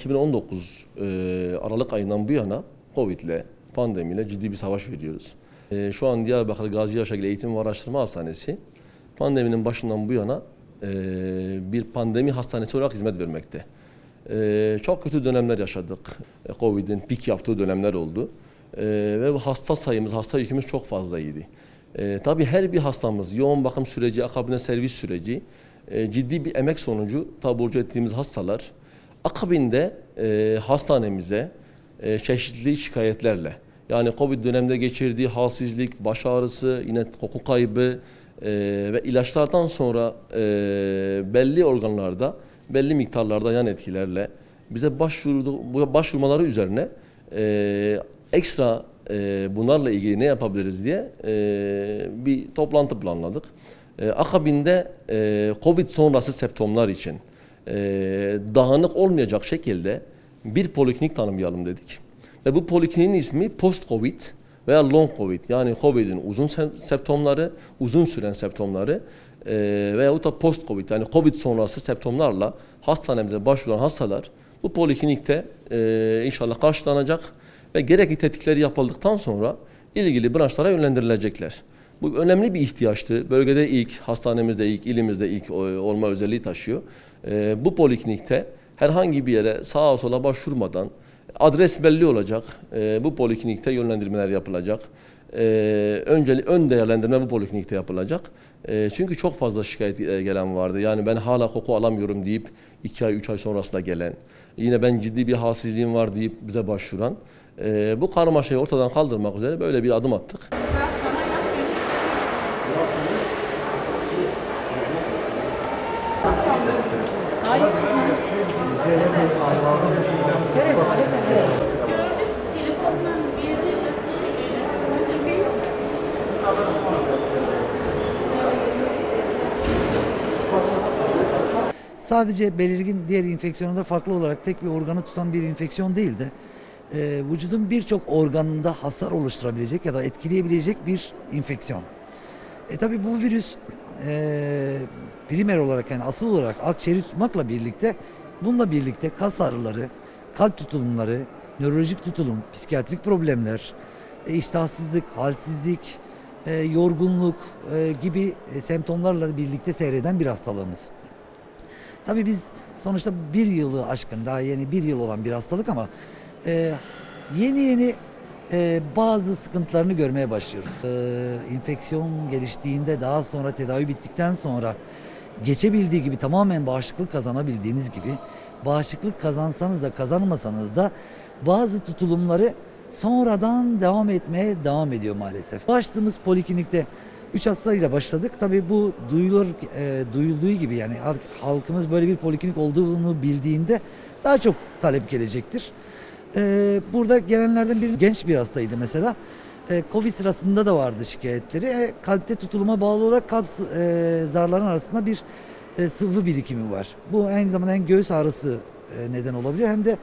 2019 e, Aralık ayından bu yana Covid'le, pandemiyle ciddi bir savaş veriyoruz. E, şu an Diyarbakır Gazi Yaşagil Eğitim ve Araştırma Hastanesi pandeminin başından bu yana e, bir pandemi hastanesi olarak hizmet vermekte. E, çok kötü dönemler yaşadık. E, Covid'in pik yaptığı dönemler oldu. E, ve hasta sayımız, hasta yükümüz çok fazlaydı. E, tabii her bir hastamız yoğun bakım süreci, akabinde servis süreci e, ciddi bir emek sonucu taburcu ettiğimiz hastalar akabinde e, hastanemize e, çeşitli şikayetlerle yani Covid döneminde geçirdiği halsizlik, baş ağrısı, yine koku kaybı e, ve ilaçlardan sonra e, belli organlarda belli miktarlarda yan etkilerle bize başvurdu, başvurmaları üzerine e, ekstra e, bunlarla ilgili ne yapabiliriz diye e, bir toplantı planladık. E, akabinde e, Covid sonrası septomlar için e, dağınık olmayacak şekilde bir poliklinik tanımlayalım dedik. Ve bu polikliniğin ismi post-Covid veya long Covid yani Covid'in uzun se- septomları, uzun süren septomları e, veyahut da post-Covid yani Covid sonrası septomlarla hastanemize başvuran hastalar bu poliklinikte e, inşallah karşılanacak ve gerekli tetkikleri yapıldıktan sonra ilgili branşlara yönlendirilecekler. Bu önemli bir ihtiyaçtı. Bölgede ilk, hastanemizde ilk, ilimizde ilk e, olma özelliği taşıyor. E, bu poliklinikte herhangi bir yere sağa sola başvurmadan adres belli olacak. E, bu poliklinikte yönlendirmeler yapılacak. E, ön değerlendirme bu poliklinikte yapılacak. Çünkü çok fazla şikayet gelen vardı. Yani ben hala koku alamıyorum deyip 2 ay 3 ay sonrasında gelen. Yine ben ciddi bir halsizliğim var deyip bize başvuran. Bu karmaşayı ortadan kaldırmak üzere böyle bir adım attık. Telefondan bir yere Sadece belirgin diğer infeksiyonda farklı olarak tek bir organı tutan bir infeksiyon değil de e, vücudun birçok organında hasar oluşturabilecek ya da etkileyebilecek bir infeksiyon. E tabi bu virüs e, primer olarak yani asıl olarak akciğeri tutmakla birlikte bununla birlikte kas ağrıları, kalp tutulumları, nörolojik tutulum, psikiyatrik problemler, e, iştahsızlık, halsizlik, e, yorgunluk e, gibi semptomlarla birlikte seyreden bir hastalığımız. Tabii biz sonuçta bir yılı aşkın daha yeni bir yıl olan bir hastalık ama yeni yeni bazı sıkıntılarını görmeye başlıyoruz. E, infeksiyon geliştiğinde daha sonra tedavi bittikten sonra geçebildiği gibi tamamen bağışıklık kazanabildiğiniz gibi bağışıklık kazansanız da kazanmasanız da bazı tutulumları sonradan devam etmeye devam ediyor maalesef. Başladığımız poliklinikte 3 hastayla başladık. Tabii bu duyulur, e, duyulduğu gibi yani halk- halkımız böyle bir poliklinik olduğunu bildiğinde daha çok talep gelecektir. E, burada gelenlerden biri genç bir hastaydı mesela. E, Covid sırasında da vardı şikayetleri. E, kalpte tutuluma bağlı olarak kalp e, zarların arasında bir e, sıvı birikimi var. Bu aynı zamanda hem göğüs ağrısı e, neden olabiliyor hem de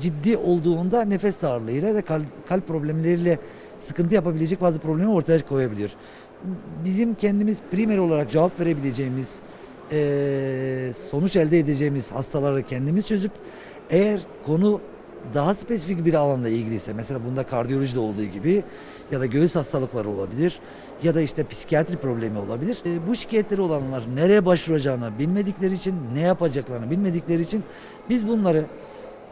ciddi olduğunda nefes darlığıyla ve kalp, kalp problemleriyle sıkıntı yapabilecek bazı problemi ortaya koyabiliyor. Bizim kendimiz primer olarak cevap verebileceğimiz, sonuç elde edeceğimiz hastaları kendimiz çözüp eğer konu daha spesifik bir alanla ilgiliyse mesela bunda kardiyolojide olduğu gibi ya da göğüs hastalıkları olabilir ya da işte psikiyatri problemi olabilir. E, bu şikayetleri olanlar nereye başvuracağını bilmedikleri için ne yapacaklarını bilmedikleri için biz bunları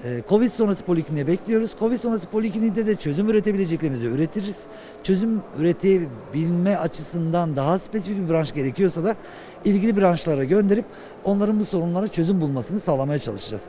e, Covid sonrası polikliniğe bekliyoruz. Covid sonrası polikliniğde de çözüm üretebileceklerimizi üretiriz. Çözüm üretebilme açısından daha spesifik bir branş gerekiyorsa da ilgili branşlara gönderip onların bu sorunlara çözüm bulmasını sağlamaya çalışacağız.